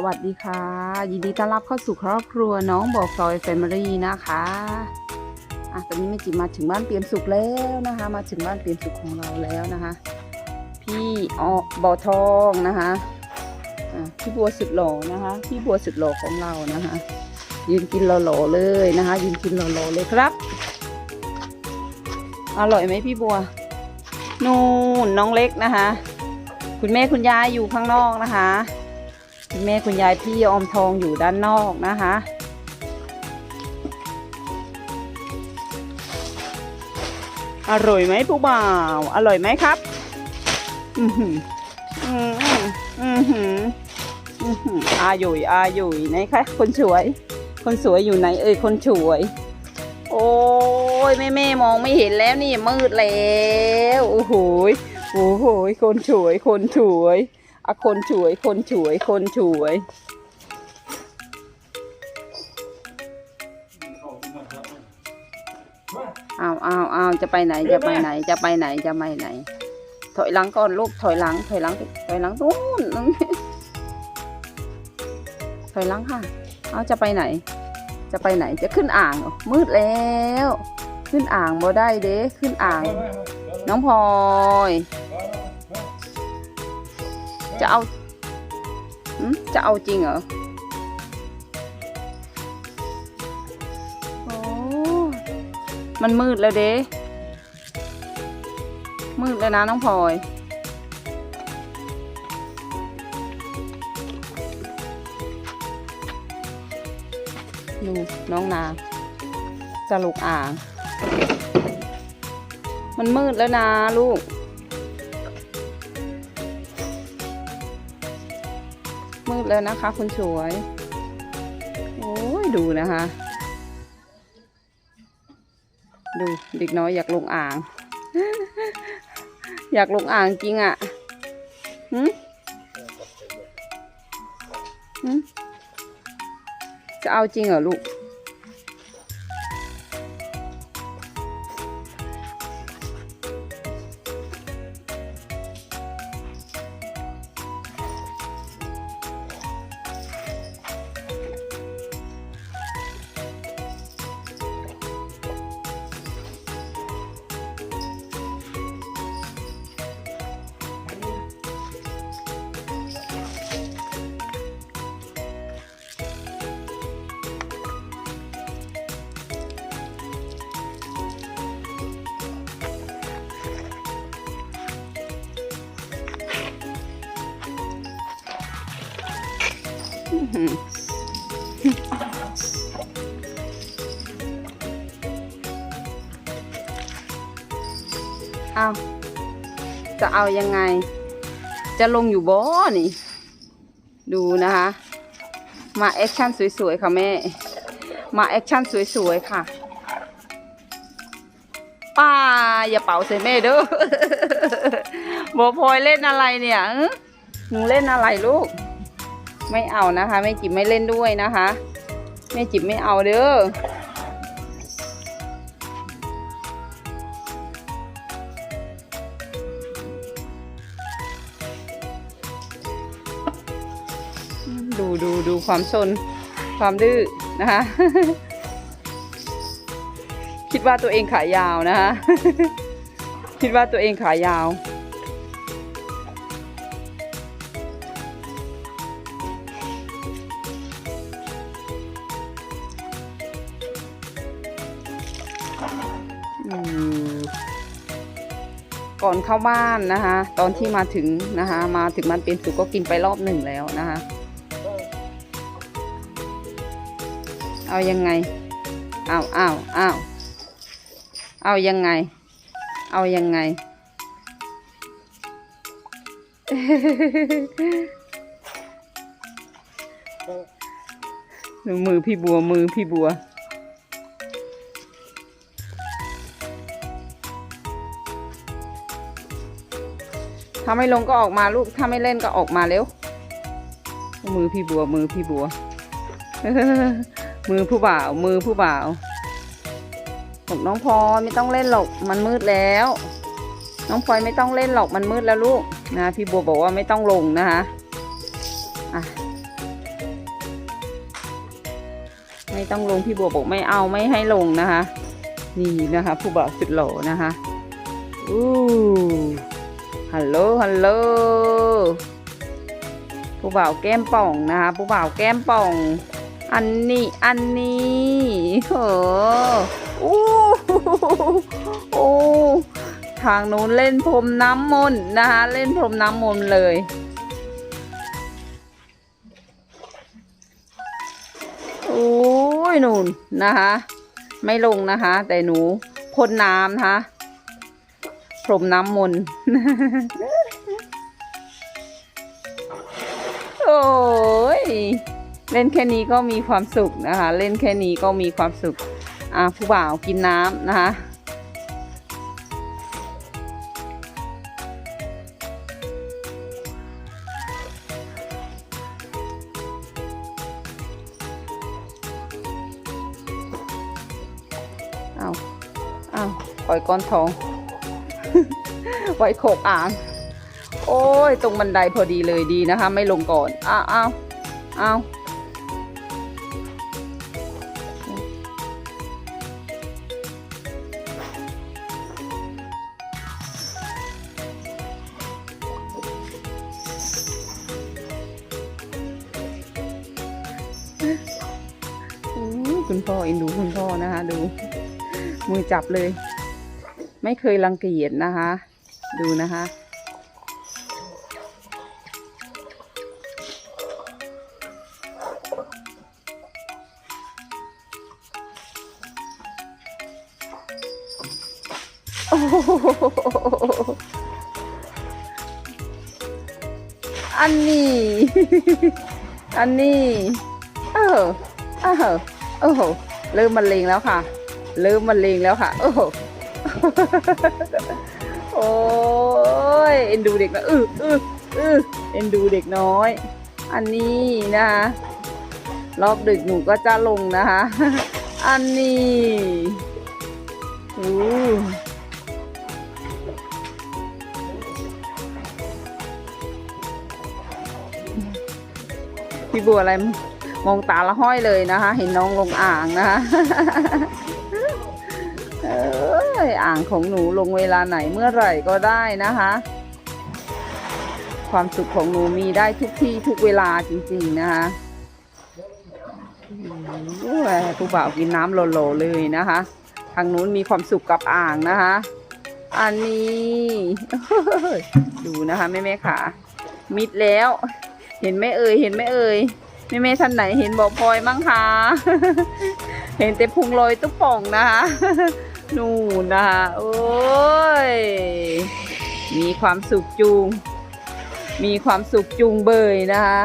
สวัสดีค่ะ ยินดีต้อนรับเข้าสู่ครอบครัวน้องบอกซอยแฟมิลี่นะคะอะตอนนี้แม่จิมาถึงบ้านเตรียมสุขแล้วนะคะ มาถึงบ้านเตรียมสุขของเราแล้วนะคะ พี่ออบ่อทองนะคะอะพี่บัวสุดหล่อนะคะ พี่บัวสุดหล่อของเรานะคะ ยืนกินหล่อๆเลยนะคะ ยืนกินหล่อๆเลยครับ อร่อยไหมพี่บัวนู่นน้องเล็กนะคะ คุณแม่คุณยายอยู่ข้างนอกนะคะ คุณแม่คุณยายพี่อมทองอยู่ด้านนอกนะคะ อร่อยไหมผู้บ่าว อร่อยไหมครับ อือหืออือหืออือหืออือหืออาหยุยอาหยุยไหนคะคนสวย คนสวยอยู่ไหนเอ่ยคนสวย โอ้ยแม่แม่มองไม่เห็นแล้วนี่มืดแล้ว โอ้โหยโอ้โหยคนสวยคนสวย อะคนสวย คนสวย คนสวย เอาเอาเอาจะไปไหน จะไปไหน จะไปไหน จะไปไหน ถอยหลังก่อนลูก ถอยหลัง ถอยหลัง ถอยหลังนู้นนู้นถอยหลังค่ะ เอาจะไปไหน จะไปไหน จะขึ้นอ่างหรอมืดแล้ว ขึ้นอ่างบ่ได้เด้ ขึ้นอ่าง น้องพลอย จะเอาจะเอาจริงเหรอ โอ้ มันมืดแล้วเด้ มืดแล้วนะน้องพลอย ดูน้องนาจะลุกอ่าง มันมืดแล้วนะลูก แล้วนะคะคุณสวย โอ้ยดูนะคะ ดูเด็กน้อยอยากลงอ่าง อยากลงอ่างจริงอะ่ะหืมหืมจะเอาจริงเหรอลูก เอาจะเอายังไง จะลงอยู่บ่นี่ ดูนะคะ มาแอคชั่นสวยๆ ค่ะแม่ มาแอคชั่นสวยๆ ค่ะ ป้า อย่าเป่าใส่แม่เด้อบอพลอยเล่นอะไรเนี่ยหนูเล่นอะไรลูก ไม่เอานะคะแม่จิ๋มไม่เล่นด้วยนะคะแม่จิ๋มไม่เอาเด้อดูดูดูความซนความดื้อนะคะ คิดว่าตัวเองขายาวนะคะ คิดว่าตัวเองขายาว ก่อนเข้าบ้านนะคะ ตอนที่มาถึงนะคะ มาถึงมันเป็นสุกก็กินไปรอบหนึ่งแล้วนะคะ เอายังไงเอาเอาเอาเอายังไง เอายังไงดูมือพี่บัวมือพี่บัว ถ้าไม่ลงก็ออกมาลูก ถ้าไม่เล่นก็ออกมาเร็ว มือพี่บัว มือพี่บัว มือผู้บ่าว มือผู้บ่าวบอกน้องพลอยไม่ต้องเล่นหรอก มันมืดแล้ว น้องพลอยไม่ต้องเล่นหรอก มันมืดแล้วลูกนะพี่บัวบอกว่าไม่ต้องลงนะคะอะไม่ต้องลงพี่บัวบอกไม่เอาไม่ให้ลงนะคะ นี่นะคะ ผู้บ่าวสุดหล่อนะคะ อู้ ฮัลโหล ฮัลโหล ผู้บ่าวแก้มป่องนะคะ ผู้บ่าวแก้มป่อง อันนี้ อันนี้โหอู้โอ้ทางนู้นเล่นพรมน้ำมนต์นะคะ เล่นพรมน้ำมนต์เลย โอ้ยนูนนะคะ ไม่ลงนะคะ แต่หนูพ่นน้ำนะคะ รมน้ำมนต์โอ้ยเล่นแค่นี้ก็มีความสุขนะคะ เล่นแค่นี้ก็มีความสุข อะผู้บ่าวกินน้ำนะคะเอาเอาปล่อยก้อนทอง ไว้โขกอ่าง โอ้ย ตรงบันไดพอดีเลยดีนะคะ ไม่ลงก่อน อ้าวอ้าวอ้าวคุณพ่อเอ็นดูคุณพ่อนะคะ ดู มือจับเลย ไม่เคยรังเกียจนะคะ ดูนะคะ โอ้อันนี้ อันนี้ เออเออโอ้โหเริ่มมันเลงแล้วค่ะ เริ่มมันเลงแล้วค่ะ โอ้โห โอ้ยเอ็นดูเด็กนะอืออืออือเอ็นดูเด็กน้อย อันนี้นะคะรอบดึกหนูก็จะลงนะคะ อันนี้อู้พี่บัวอะไรมองตาละห้อยเลยนะคะ เห็นน้องลงอ่างนะคะ ยอ่างของหนูลงเวลาไหนเมื่อไหร่ก็ได้นะคะ ความสุขของหนูมีได้ทุกที่ทุกเวลาจริงๆนะคะโอ้ยผู้บ่าวกินน้ำโหลๆเลยนะคะ ทางนู้นมีความสุขกับอ่างนะคะ อันนี้ดูนะคะแม่แม่ขามิดแล้ว เห็นไหมเอ่ยเห็นไหมเอ่ยแม่แม่ท่านไหนเห็นบอกพลอยมั้งคะเห็นแต่พุงลอยตุ๊ป่องนะคะ นู่นนะคะโอ้ย มีความสุขจูง มีความสุขจูงเบยนะคะ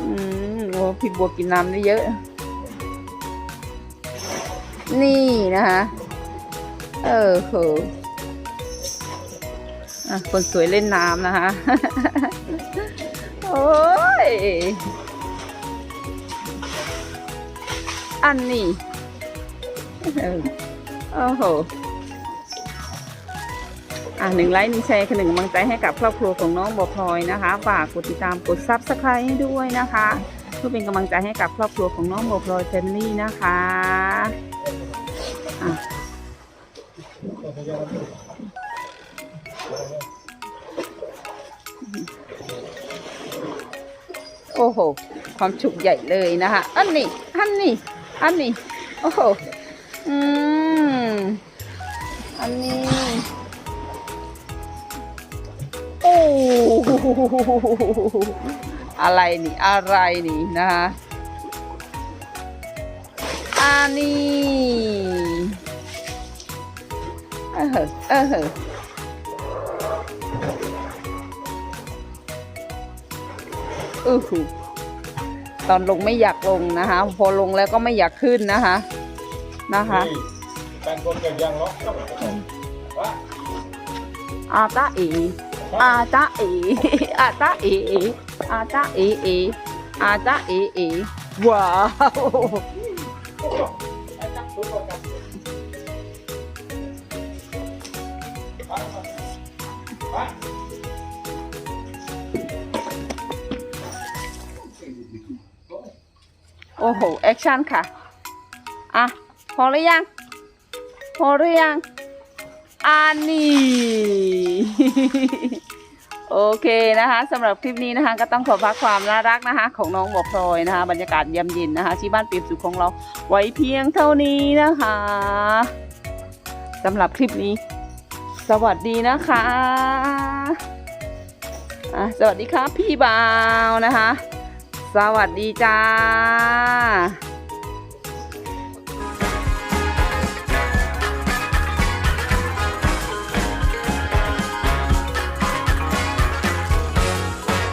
อืมโอ้พี่บัวกินน้ำได้เยอะ นี่นะคะเออโหอะคนสวยเล่นน้ำนะคะ โอ้ย อันนี้โอ้โหอะหนึ่งไลค์หนึ่งแชร์คือหนึ่งกำลังใจให้กับครอบครัวของน้องบอพลอยนะคะฝากกดติดตามกดซับสไครต์ให้ด้วยนะคะเพื่อเป็นกำลังใจให้กับครอบครัวของน้องบอพลอยแฟมิลี่นะคะอะโอ้โห ความฉุกใหญ่เลยนะคะ อันนี้ อันนี้ อันนี้ โอ้โห อืม อันนี้ โอ้โหอะไรนี่ อะไรนี่นะคะอันนี้เออเอออือหือ ตอนลงไม่อยากลงนะคะ พอลงแล้วก็ไม่อยากขึ้นนะคะนะคะการคนเกิดยังเนาะว่าอาตาเออาตาเออาตาเออาตาเอเออาตาเอเอว้าว โอ้โห แอคชั่นค่ะ อะ พอหรือยัง พอหรือยังอันนี้ โอเคนะคะสำหรับคลิปนี้นะคะ ก็ต้องขอพักความน่ารักนะคะ ของน้องบอพลอยนะคะ บรรยากาศเยี่ยมเย็นนะคะ ที่บ้านปีบสุขของเราไว้เพียงเท่านี้นะคะสำหรับคลิปนี้ สวัสดีนะคะะสวัสดีครับพี่บาวนะคะ สวัสดีจ้า